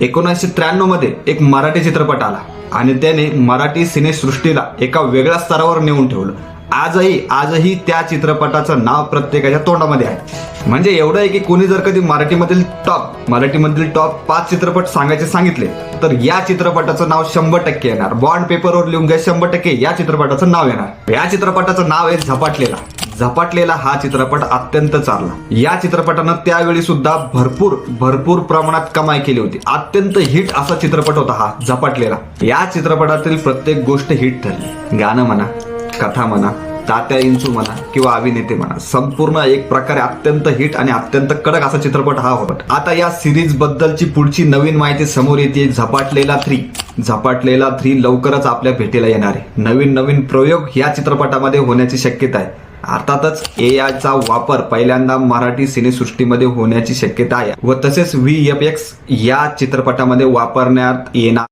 एकोणीसशे त्र्याण्णवमध्ये एक मराठी चित्रपट आला आणि त्याने मराठी सिनेसृष्टीला एका वेगळ्या स्तरावर नेऊन ठेवलं. आजही आजही त्या चित्रपटाचं नाव प्रत्येकाच्या तोंडामध्ये आहे. म्हणजे एवढं आहे की कोणी जर कधी मराठीमधील टॉप मराठीमधील टॉप पाच चित्रपट सांगायचे सांगितले तर या चित्रपटाचं नाव शंभर टक्के येणार. बॉन्ड पेपरवर लिहून घ्या शंभर टक्के या चित्रपटाचं नाव येणार. या चित्रपटाचं नाव आहे झपाटलेला. झपाटलेला हा चित्रपट अत्यंत चालला या चित्रपटानं त्यावेळी सुद्धा भरपूर भरपूर प्रमाणात कमाई केली होती. अत्यंत हिट असा चित्रपट होता हा झपाटलेला. या चित्रपटातील प्रत्येक गोष्ट हिट ठरली. गाणं म्हणा कथा म्हणा तात्या इंचू म्हणा किंवा अभिनेते म्हणा संपूर्ण एक प्रकारे अत्यंत हिट आणि अत्यंत कडक असा चित्रपट हा होता. आता या सिरीज बद्दलची पुढची नवीन माहिती समोर येते. झपाटलेला थ्री झपाटलेला थ्री लवकरच आपल्या भेटीला येणार आहे. नवीन नवीन प्रयोग या चित्रपटामध्ये होण्याची शक्यता आहे. अर्थातच ए चा वापर पहिल्यांदा मराठी सिनेसृष्टीमध्ये होण्याची शक्यता आहे. व तसेच व्ही एफ एक्स या चित्रपटामध्ये वापरण्यात येणार